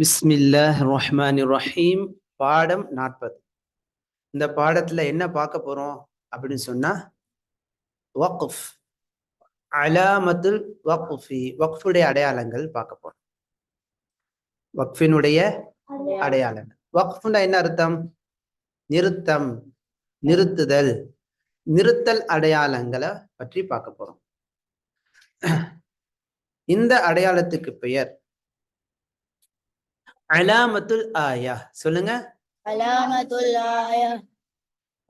பிஸ்மில்லாஹ் ரஹ்மான் ரஹீம் பாடம் நாற்பது. இந்த பாடத்துல என்ன பார்க்க போறோம் அப்படின்னு சொன்னா வக்ஃப் அலாமத்துல் வக்ஃபி வக்ஃபுடைய அடையாளங்கள் பார்க்க போறோம். வக்ஃபினுடைய அடையாளங்கள். வக்ஃபுனா என்ன அர்த்தம்? நிறுத்தம் நிறுத்துதல் நிறுத்தல் அடையாளங்களை பற்றி பார்க்க போறோம். இந்த அடையாளத்துக்கு பெயர். அலாமத்துல் ஆயா. சொல்லுங்க.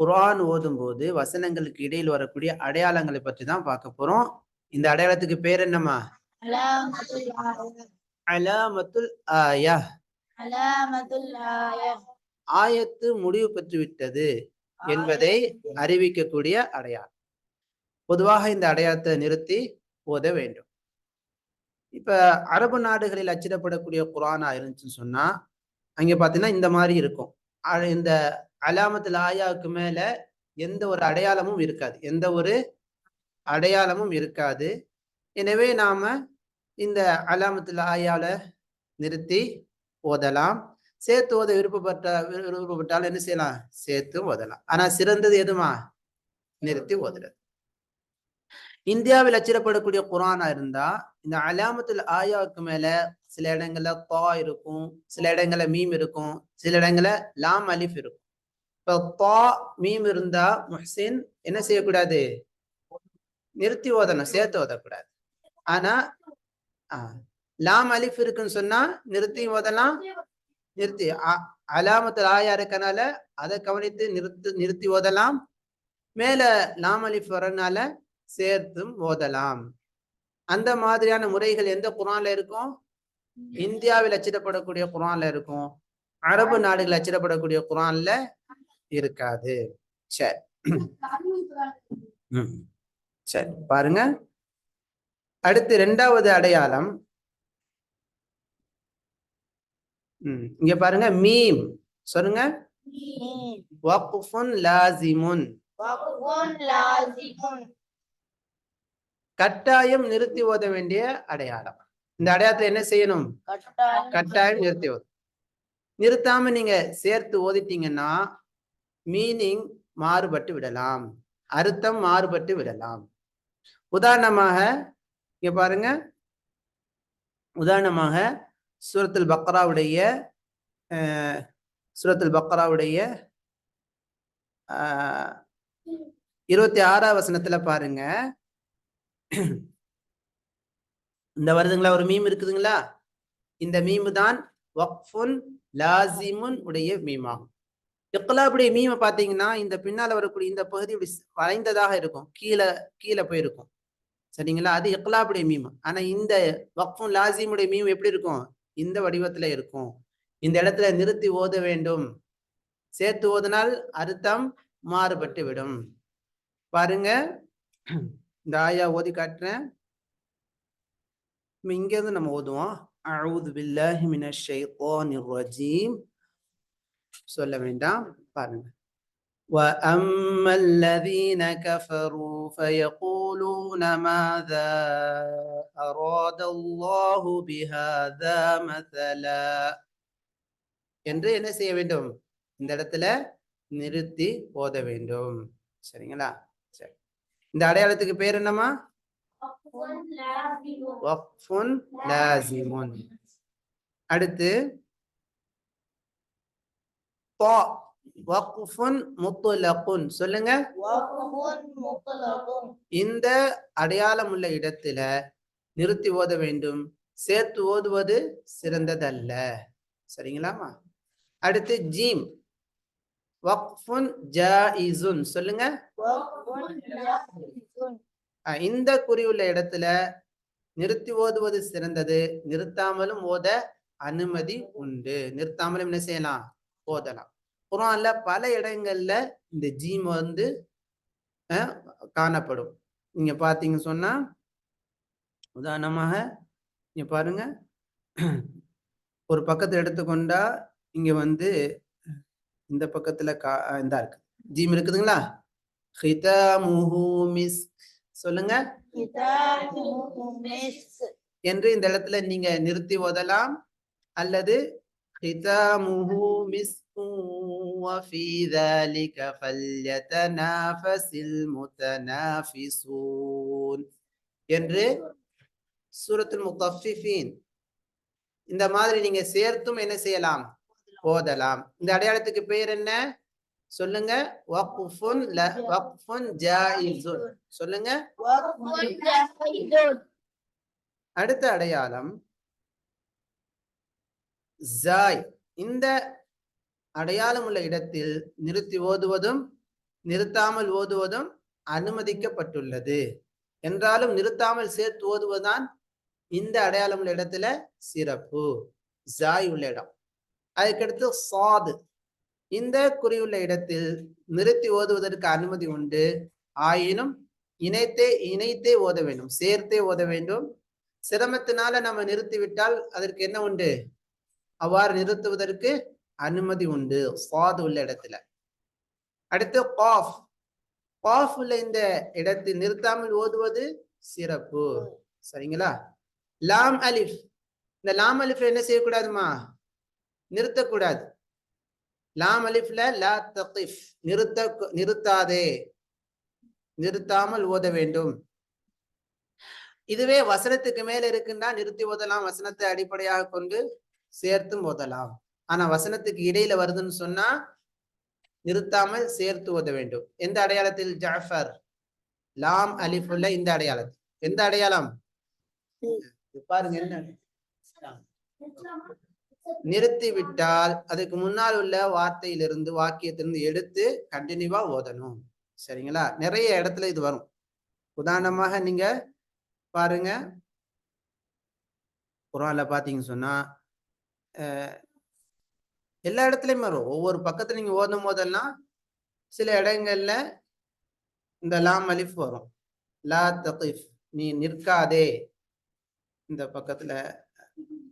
குர்ஆன் ஓதும் போது வசனங்களுக்கு இடையில் வரக்கூடிய அடையாளங்களை பற்றி தான் பார்க்க போறோம். இந்த அடையாளத்துக்கு பேர் ஆயா. அலாமத்துல் ஆயா. ஆயத்து முடிவு பெற்று விட்டது என்பதை அறிவிக்கக்கூடிய அடையாளம். பொதுவாக இந்த அடையாளத்தை நிறுத்தி ஓத வேண்டும். இப்போ அரபு நாடுகளில் அச்சிடப்படக்கூடிய குரானா இருந்துச்சுன்னு சொன்னால் அங்கே பார்த்தீங்கன்னா இந்த மாதிரி இருக்கும். இந்த அலாமத்தில் ஆயாவுக்கு மேலே எந்த ஒரு அடையாளமும் இருக்காது. எந்த ஒரு அடையாளமும் இருக்காது. எனவே நாம் இந்த அலாமத்தில் ஆயாவில் நிறுத்தி ஓதலாம். சேர்த்து ஓத விருப்பப்பட்ட விரு- என்ன செய்யலாம்? சேர்த்து ஓதலாம். ஆனால் சிறந்தது எதுமா? நிறுத்தி ஓதுறது. இந்தியாவில் அச்சிடப்படக்கூடிய குரானா இருந்தா இந்த அலாமத்துல் ஆயாவுக்கு மேல சில இடங்கள்ல தா இருக்கும் சில இடங்கள்ல மீம் இருக்கும் சில இடங்கள்ல லாம் அலிஃப் இருக்கும். இப்ப தா மீம் இருந்தா முஹ்சின் என்ன செய்யக்கூடாது? நிறுத்தி ஓதணும் சேர்த்து ஓதக்கூடாது. ஆனா ஆஹ், லாம் அலிஃப் இருக்குன்னு சொன்னா நிறுத்தி ஓதலாம் நிறுத்தி அ- ஆயா இருக்கனால அதை கவனித்து நிறுத்து நிறுத்தி ஓதலாம். மேல லாம் அலிஃப் வரனால சேர்த்தும் ஓதலாம். அந்த மாதிரியான முறைகள் எந்த குரான்ல இருக்கும்? இந்தியாவில் அச்சிடப்படக்கூடிய குரான்ல இருக்கும். அரபு நாடுகள் அச்சிடப்படக்கூடிய குரான்ல இருக்காது. சரி. சரி பாருங்க. அடுத்து இரண்டாவது அடையாளம். ம், இங்க பாருங்க. மீம். சொல்லுங்க. வக்ஃபுன் லாசிமுன் வக்ஃபுன் லாசிமுன் கட்டாயம் நிறுத்தி ஓத வேண்டிய அடையாளம். இந்த அடையாளத்துல என்ன செய்யணும்? கட்டாயம் நிறுத்தி ஓது நிறுத்தாம நீங்க சேர்த்து ஓதிட்டீங்கன்னா மீனிங் மாறுபட்டு விடலாம். அர்த்தம் மாறுபட்டு விடலாம். உதாரணமாக இங்க பாருங்க. உதாரணமாக சூரத்துல் பக்ராவுடைய சூரத்துல் பக்ராவுடைய இருபத்தி ஆறாம் வசனத்துல பாருங்க. இந்த வருதுங்களா ஒரு மீம் இருக்குதுங்களா? இந்த மீமு தான் வக்ஃபுன் லாசிமுன் உடைய மீமாகும். இக்கலாபுடைய மீமை பார்த்தீங்கன்னா இந்த பின்னால் வரக்கூடிய இந்த பகுதி இப்படி வளைந்ததாக இருக்கும். கீழே கீழே போயிருக்கும். சரிங்களா? அது இக்கலாபுடைய மீம். ஆனால் இந்த வக்ஃபுன் லாசிமுடைய மீம் எப்படி இருக்கும்? இந்த வடிவத்தில் இருக்கும். இந்த இடத்துல நிறுத்தி ஓத வேண்டும். சேர்த்து ஓதினால் அர்த்தம் மாறுபட்டு விடும் பாருங்க. இந்த ஆயா ஓதி காட்டுறேன் இப்ப இங்க இருந்து நம்ம ஓதுவோம் அவுது பில்லாஹி மினஷ் ஷைத்தானிர் ரஜீம் சொல்ல வேண்டாம் பாருங்க وأما الذين كفروا فيقولون ماذا أراد الله بهذا مثلا என்று என்ன செய்ய வேண்டும் இந்த இடத்துல நிறுத்தி ஓத வேண்டும் சரிங்களா சரி இந்த அடையாளத்துக்கு பேர் லாசிமுன் அடுத்து சொல்லுங்க. இந்த அடையாளம் உள்ள இடத்துல நிறுத்தி ஓத வேண்டும். சேர்த்து ஓதுவது சிறந்ததல்ல. சரிங்களாமா அடுத்து ஜீம். வக்ஃபுன் ஜாயிசுன் சொல்லுங்க. இந்த குறியுள்ள இடத்துல நிறுத்தி ஓதுவது சிறந்தது. நிறுத்தாமலும் ஓத அனுமதி உண்டு. நிறுத்தாமலும் என்ன செய்யலாம்? ஓதலாம். குரான்ல பல இடங்கள்ல இந்த ஜீம் வந்து காணப்படும். நீங்க பாத்தீங்க சொன்னா உதாரணமாக இங்க பாருங்க. ஒரு பக்கத்தை எடுத்துக்கொண்டா இங்க வந்து இந்த பக்கத்துல கா இந்த இருக்கு ஜீம் இருக்குதுங்களா ஹிதாமுஹு மிஸ்க் சொல்லுங்க கிதாபுஹு மிஸ்க் என்று இந்த இடத்துல நீங்க நிறுத்தி ஓதலாம் அல்லது ختامه مسك وفي ذلك فليتنافس المتنافسون என்று சூரத்துல் முத்தஃபிஃபீன் இந்த மாதிரி நீங்க சேர்த்தும் என்ன செய்யலாம் ஓதலாம். இந்த அடையாளத்துக்கு பேர் என்ன? சொல்லுங்க. வக்ஃபுன் சொல்லுங்க. அடுத்த அடையாளம். ஜாய். இந்த அடையாளம் உள்ள இடத்தில் நிறுத்தி ஓதுவதும் நிறுத்தாமல் ஓதுவதும் அனுமதிக்கப்பட்டுள்ளது. என்றாலும் நிறுத்தாமல் சேர்த்து ஓதுவதுதான் இந்த அடையாளம் உள்ள இடத்துல சிறப்பு. ஜாய் உள்ள இடம். அதுக்கடுத்து சாது. இந்த குறியுள்ள இடத்தில் நிறுத்தி ஓதுவதற்கு அனுமதி உண்டு. ஆயினும் இணைத்தே இணைத்தே ஓத வேண்டும். சேர்த்தே ஓத வேண்டும். சிரமத்தினால நம்ம நிறுத்திவிட்டால் அதற்கு என்ன உண்டு? அவ்வாறு நிறுத்துவதற்கு அனுமதி உண்டு. சாது உள்ள இடத்துல. அடுத்து காஃப். காஃப் உள்ள இந்த இடத்தில் நிறுத்தாமல் ஓதுவது சிறப்பு. சரிங்களா? லாம் அலிஃப். இந்த லாம் அலிஃப் என்ன செய்யக்கூடாதுமா? நிறுத்தக்கூடாது. லாம் அலிஃப்ல லா தகிஃப் நிறுத்த நிறுத்தாதே. நிறுத்தாமல் ஓத வேண்டும். இதுவே வசனத்துக்கு மேல இருக்குன்னா நிறுத்தி ஓதலாம். வசனத்தை அடிப்படையாக கொண்டு சேர்த்தும் ஓதலாம். ஆனா வசனத்துக்கு இடையில வருதுன்னு சொன்னா நிறுத்தாமல் சேர்த்து ஓத வேண்டும். எந்த அடையாளத்தில்? ஜாஃபர். லாம் அலிஃப் உள்ள இந்த அடையாளம். எந்த அடையாளம்? பாருங்க என்ன? நிறுத்தி விட்டால் அதுக்கு முன்னால் உள்ள வார்த்தையிலிருந்து வாக்கியத்திலிருந்து எடுத்து கண்டினியூவா ஓதணும். சரிங்களா? நிறைய இடத்துல இது வரும். உதாரணமாக நீங்க பாருங்க. குரான்ல பாத்தீங்கன்னு சொன்னா அஹ், எல்லா இடத்துலயும் வரும். ஒவ்வொரு பக்கத்துல நீங்க ஓதும் போதெல்லாம் சில இடங்கள்ல இந்த லாம் அலிஃப் வரும். லா தகிஃப் நீ நிற்காதே. இந்த பக்கத்துல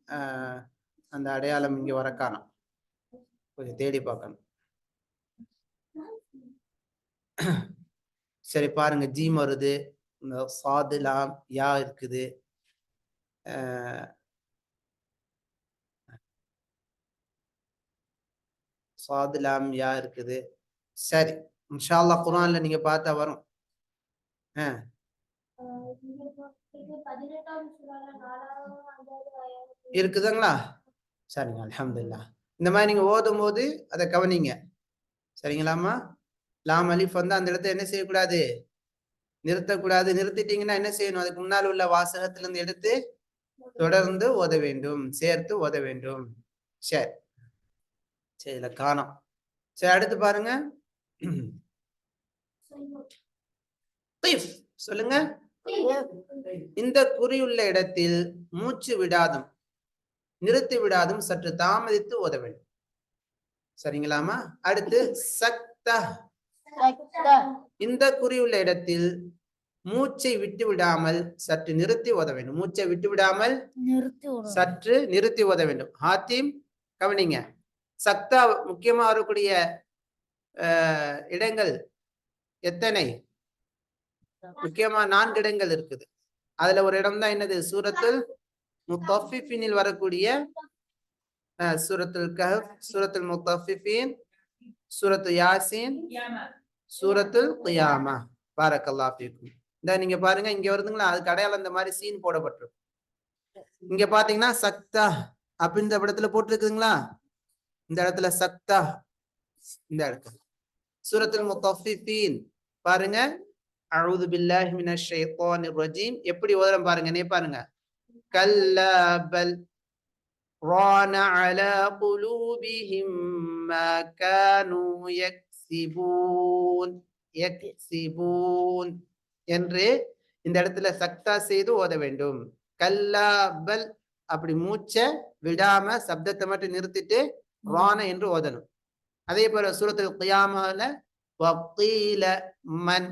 ஆஹ் அந்த அடையாளம் இங்க வர காணோம் கொஞ்சம் தேடி பார்க்கணும். சரி பாருங்க. ஜீம் வருது. இந்த சாது லாம் யா இருக்குது. சாது லாம் யா இருக்குது. சரி. இன்ஷா அல்லாஹ் குர்ஆன்ல நீங்க பார்த்தா வரும். இருக்குதுங்களா? சரிங்க அல்ஹம்துலில்லாஹ் இந்த மாதிரி நீங்க ஓதும் போது அதை கவனிங்க. சரிங்களாம்மா? லாம் அலிஃப் வந்து அந்த இடத்த என்ன செய்யக்கூடாது? நிறுத்தக்கூடாது. நிறுத்திட்டீங்கன்னா என்ன செய்யணும்? அதுக்கு முன்னால் உள்ள வாசகத்துல இருந்து எடுத்து தொடர்ந்து ஓத வேண்டும். சேர்த்து ஓத வேண்டும். சரி. சரி இதுல காணோம். சரி அடுத்து பாருங்க. சொல்லுங்க. இந்த குறியுள்ள இடத்தில் மூச்சு விடாதும். நிறுத்தி விடாதும் சற்று தாமதித்து ஓத வேண்டும். சரிங்களாமா? அடுத்து சக்த. இந்த குறியுள்ள இடத்தில் மூச்சை விட்டு விடாமல் சற்று நிறுத்தி ஓத வேண்டும். மூச்சை விட்டு விடாமல் சற்று நிறுத்தி ஓத வேண்டும். ஹாத்திம் கவனிங்க. சக்தா முக்கியமா வரக்கூடிய இடங்கள் எத்தனை? முக்கியமா நான்கு இடங்கள் இருக்குது. அதுல ஒரு இடம் தான் என்னது? சூரத்துல் முத்தஃபிஃபினில் வரக்கூடிய சூரத்துல் கஹப் சூரத்துல் முத்தஃபிஃபின் சூரத்து யாசின் சூரத்துல் குயாமா. பாரக்கல்லா ஃபீக்கும். இந்த நீங்க பாருங்க இங்க வருதுங்களா அதுக்கு அடையாளம் இந்த மாதிரி சீன் போடப்பட்டிருக்கும் இங்க பாத்தீங்கன்னா சக்தா அப்ப இந்த இடத்துல போட்டிருக்குதுங்களா? இந்த இடத்துல சக்தா இந்த இடத்துல. சூரத்துல் முத்தஃபிஃபின் பாருங்க. அழுது பில்லாஹி மினஷ் ஷைத்தானிர் ரஜீம். எப்படி ஓதுறோம் பாருங்க நீ பாருங்க. كلا بل ران على قلوبهم ما كانوا يكسبون يكسبون என்று இந்த இடத்துல சக்தா செய்து ஓத வேண்டும். கல்லா பல் அப்படி மூச்சை விடாம சப்தத்தை மட்டும் நிறுத்திட்டு வான என்று ஓதணும். அதே போல சூரத்தில் கியாமால வக்கீல மன்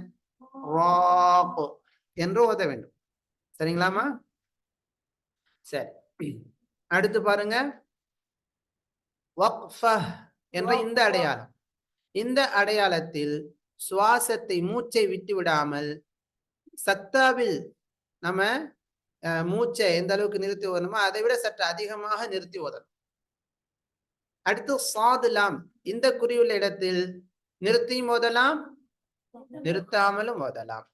என்று ஓத வேண்டும். சரிங்களாமா சரி. அடுத்து பாருங்க. என்ற இந்த அடையாளம். இந்த அடையாளத்தில் சுவாசத்தை மூச்சை விட்டு விடாமல் சக்தாவில் நம்ம மூச்சை எந்த அளவுக்கு நிறுத்தி ஓதணுமோ அதை விட சற்று அதிகமாக நிறுத்தி ஓதணும். அடுத்து சாதுலாம் இந்த குறியுள்ள இடத்தில் நிறுத்தியும் ஓதலாம் நிறுத்தாமலும் ஓதலாம்.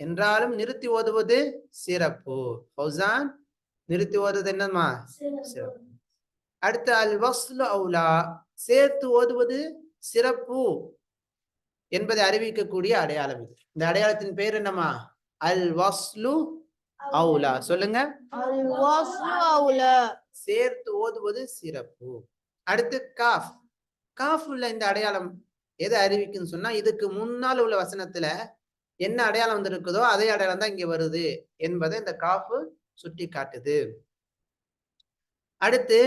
என்றாலும் நிறுத்தி ஓதுவது சிறப்பு. ஃபௌசான் நிறுத்தி ஓதுவது என்னம்மா? சிறப்பு. அடுத்து அல் வஸ்லு அவுலா சேர்த்து ஓதுவது சிறப்பு என்பதை அறிவிக்கக்கூடிய அடையாளம் இது. இந்த அடையாளத்தின் பெயர் என்னம்மா? அல் வஸ்லு அவுலா. சொல்லுங்க. சேர்த்து ஓதுவது சிறப்பு. அடுத்து காஃப். காஃப் உள்ள இந்த அடையாளம் எதை அறிவிக்குன்னு சொன்னா இதுக்கு முன்னால் உள்ள வசனத்துல என்ன அடையாளம் வந்திருக்குதோ அதே அடையாளம் தான் இங்க வருது என்பதை இந்த காஃபு சுட்டி காட்டுது. அடுத்து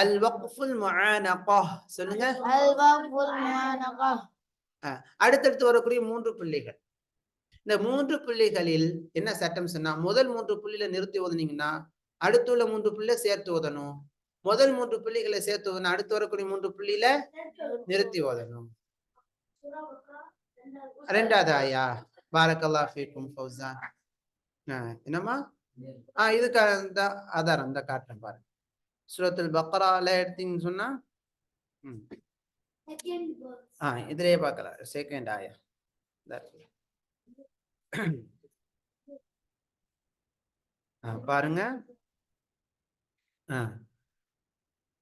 அல் வக்ஃபுல் முஆனகா சொல்லுங்க. அல் வக்ஃபுல் முஆனகா அடுத்தடுத்து வரக்கூடிய மூன்று புள்ளிகள். இந்த மூன்று புள்ளிகளில் என்ன சட்டம் சொன்னா முதல் மூன்று புள்ளியில நிறுத்தி ஓதுனீங்கன்னா அடுத்துள்ள மூன்று புள்ளியில சேர்த்து ஓதணும். முதல் மூன்று புள்ளிகளை சேர்த்து ஓதணும் அடுத்து வரக்கூடிய மூன்று புள்ளியில நிறுத்தி ஓதணும். ரெண்டாவது ஆயா. பாரக்கல்லா ஃபீக்கும் ஃபௌசான் என்னம்மா? ஆ இதுக்கு அந்த ஆதாரம் இந்த காட்டுறேன் பாருங்க. சூரத்துல் பக்ரால எடுத்தீங்கன்னு சொன்னா. ஆ இதுலயே பார்க்கலாம் செகண்ட் ஆயா. பாருங்க. ஆ.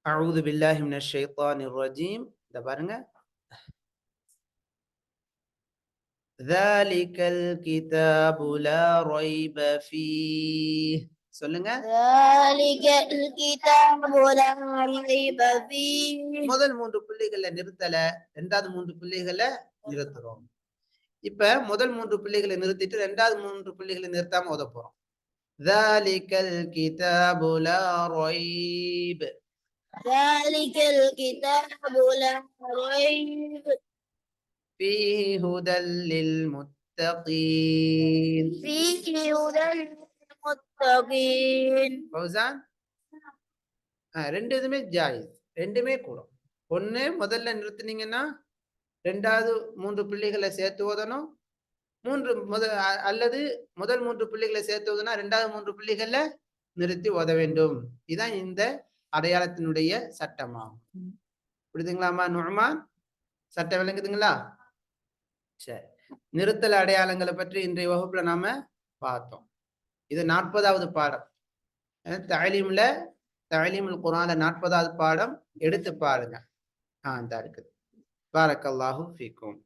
அவுது பில்லாஹி மினஷ் ஷைத்தானிர் ரஜீம். இத பாருங்க. ذلك الكتاب لا ريب فيه சொல்லுங்க ذلك الكتاب لا ريب فيه முதல் மூன்று புள்ளிகளை நிறுத்தல ரெண்டாவது மூன்று புள்ளிகளை நிறுத்துறோம் இப்ப முதல் மூன்று புள்ளிகளை நிறுத்திட்டு ரெண்டாவது மூன்று புள்ளிகளை நிறுத்தாம ஓத போறோம் ذلك الكتاب لا ريب ذلك الكتاب لا ريب فيه هدى للمتقين فيه هدى للمتقين ஃபௌசான் ஆ, ரெண்டு இதுமே ஜாயிஸ் ரெண்டுமே கூடும் ஒண்ணு முதல்ல நிறுத்துனீங்கன்னா ரெண்டாவது மூன்று புள்ளிகளை சேர்த்து ஓதணும் மூன்று முத அ- அல்லது முதல் மூன்று புள்ளிகளை சேர்த்து ஓதுனா ரெண்டாவது மூன்று புள்ளிகளை நிறுத்தி ஓத வேண்டும் இதுதான் இந்த அடையாளத்தினுடைய சட்டமாகும் புரியுதுங்களாமா நுழ்மான் சட்டம் விளங்குதுங்களா சரி. நிறுத்தல் அடையாளங்களை பற்றி இன்றைய வகுப்புல நாம பார்த்தோம். இது நாற்பதாவது பாடம். தாலீம்ல தாலீமுல் குரான்ல நாற்பதாவது பாடம் எடுத்து பாருங்க. ஆ இந்த இருக்குது. பாரக்கல்லாஹு ஃபீக்கும்.